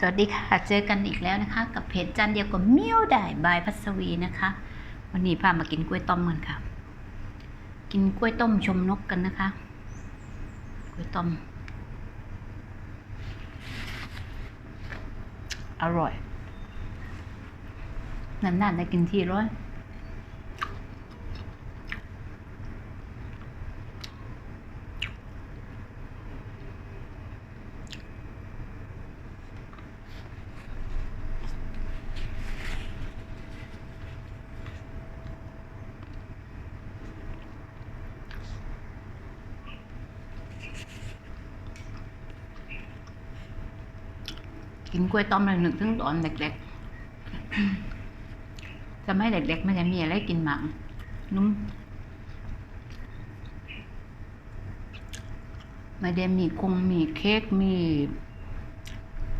สวัสดีค่ะ เจอกันอีกแล้วนะคะ กับเพจจันเดียวกับเมี่ยวได้บายพัสวีนะคะ วันนี้พามากินกล้วยต้มกันค่ะ กินกล้วยต้มชมนกกันนะคะ กล้วยต้ม อร่อยนานๆได้กินทีร้อย กินกล้วยต้มเลยนึกถึงตอนเด็กๆจะไม่เด็กๆไม่ได้มีอะไรกินหมังนุ่มไม่ได้มีคงมีเค้กมี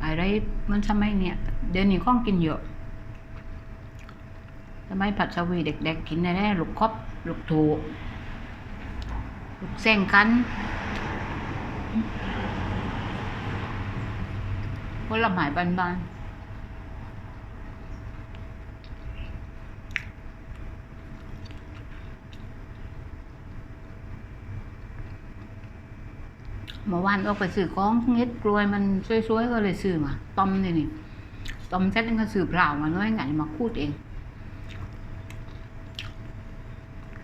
อะไรมันสมัยเนี้ยเดี๋ยวนี้ข้องกินเยอะสมัยผัดสวีเด็ก ๆ กินอะไรลูกครบลูกถูลูกเส้งกัน ผลไม้บานๆเมื่อวานออกไปซื้อของเฮ็ดกล้วยมันสวยๆ ก็เลยซื้อมาต้มนี่นี่ต้มเสร็จแล้วก็ซื้อเปล่ามาน้อยไงมาคูดเอง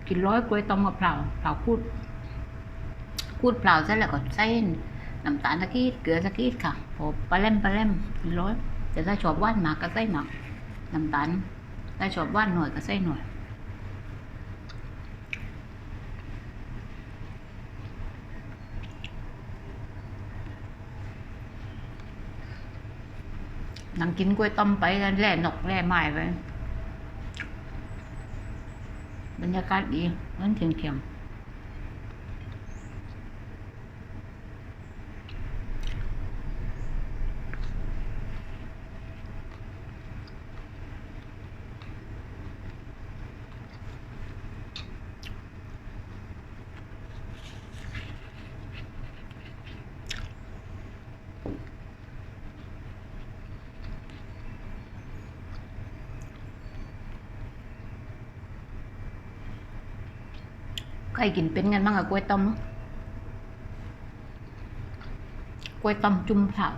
กินร้อยกล้วยต้มกับเปล่าเปล่าคูดคูดเปล่าเสร็จแล้วก็ใส่ น้ำตาลตะกี้เกลือตะกี้ค่ะพอปลาเล่มปลาเล่มกินร้อยแต่ถ้าชอบว่านมากก็ใส่หมากน้ำตาลถ้าชอบว่านหน่อยก็ใส่หน่อยนั่งกินกล้วยต้มไปแล้วแล่นกแล่ไม้ไปบรรยากาศดีมันเทียงเทียง รกินเป็นกันบ้างอะกล้วยต้มกล้วยต้มจุ่มเผา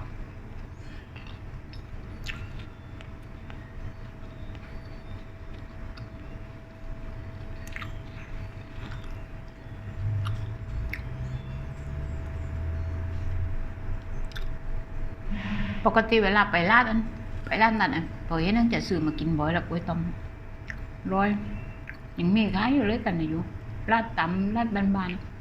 ปกติเวลาไปร้านนั้นไปร้านนั้นอะพอเห็นนั่นจะซื้อมากินบ่อยละกล้วยต้มร้อยยังมีขายอยู่เลยกันนะอยู่ ลาดตำลาดบานๆ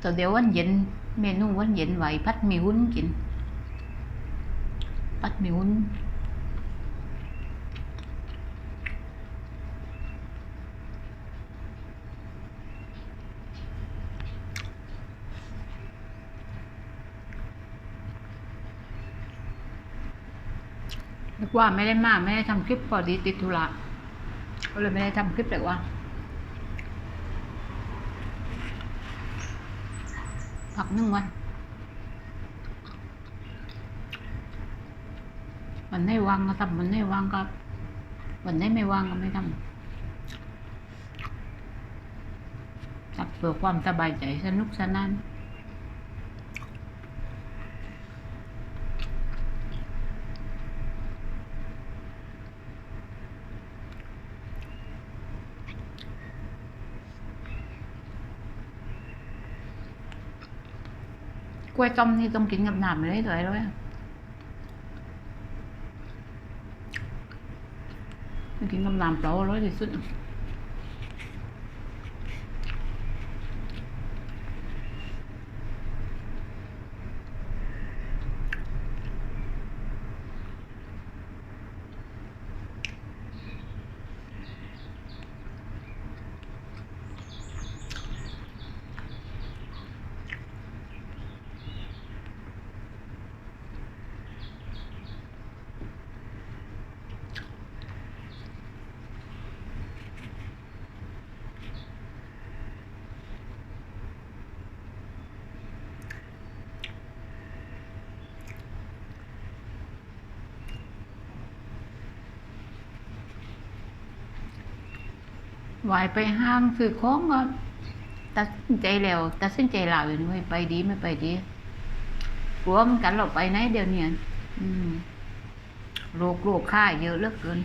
แต่เดี๋ยววันเย็นเมนูวันเย็นไหวพัดมีหุ้นกิน พัดมีหุ้น นึกว่าไม่ได้มาไม่ได้ทำคลิปพอดีติดธุระก็เลยไม่ได้ทำคลิปแต่ว่าพักหนึ่งวันวันไหนว่างก็ทำวันไหนว่างก็วันไหนไม่วางก็ไม่ทำทำเพื่อความสบายใจสนุกสนาน กล้วยต้มนี่ต้องกินกับน้ำเลยเลยด้วยไม่กินกับน้ำเปล่าอร่อยที่สุด วายไปห้างซื้อของก็ตัดสินใจแล้วตัดสินใจลาวอยู่นี่ไม่ไปดีไม่ไปดีกลัวมันกันเราไปไหนเดี๋ยวเนี้อืมโรคโรคค่าเยอะเหลือเกิน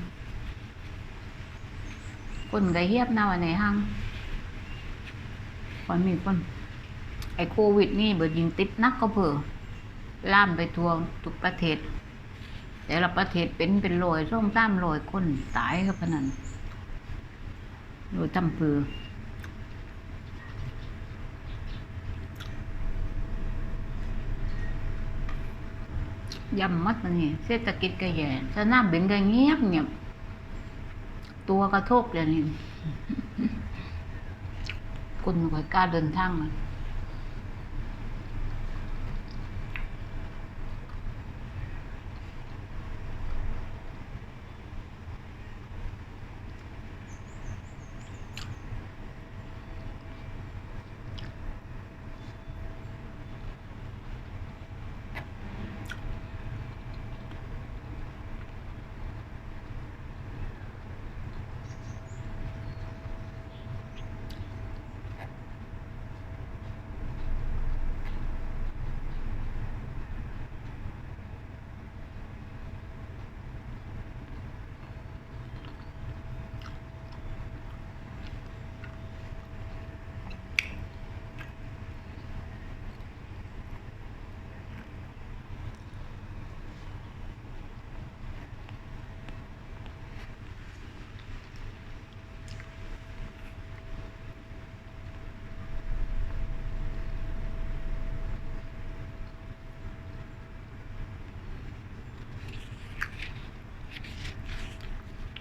คนก็เฮียบหน้าวันในห้างคนมีคนไอ้โควิดนี่เบิดยิงติดนักก็เผื่อล่ามไปทั่วทุกประเทศ แต่ละประเทศเป็นเป็นร้อยร่งสามร้อยคนตายก็พนัน โดยทำเพือยำมัดมันนี่เศรษฐกิจก็แย่สนามบินก็เงียบเงียบตัวกระทบเลยนี่คนไม่ค่อยกล้าเดินทางมัน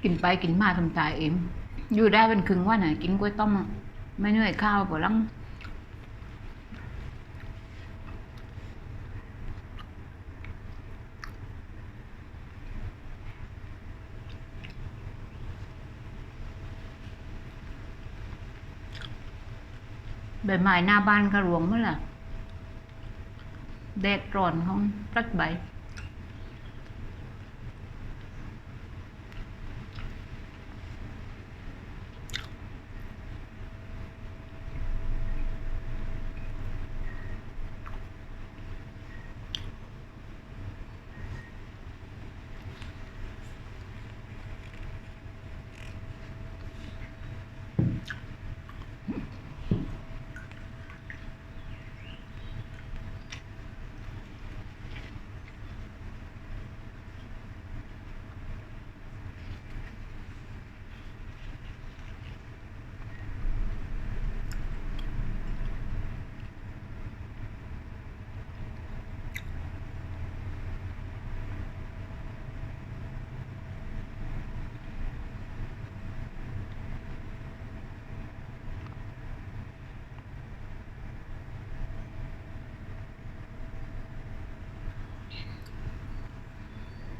กินไปกินมาทำตายเอ็มอยู่ได้เป็นครึ่งวันน่ะกินกล้วยต้มไม่เหนื่อยข้าวปวดหลังใบไม้หน้าบ้านก็รวงเมื่อไหร่แดดร้อนของรัดใบ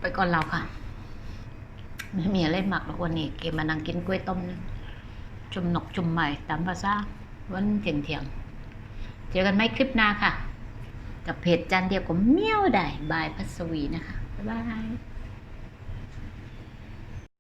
ไปก่อนเราค่ะ ไม่มีอะไรหมักหรอกวันนี้เกมมานั่งกินกล้วยต้มนะจุ่มหนกจุ่มใหม่ตามภาษาวันเถียงเที่ยงเจอกันไหมคลิปหน้าค่ะ กับเพจจานเดียวกับเมี่ยวได้บายพัสวีนะคะ บ๊ายบาย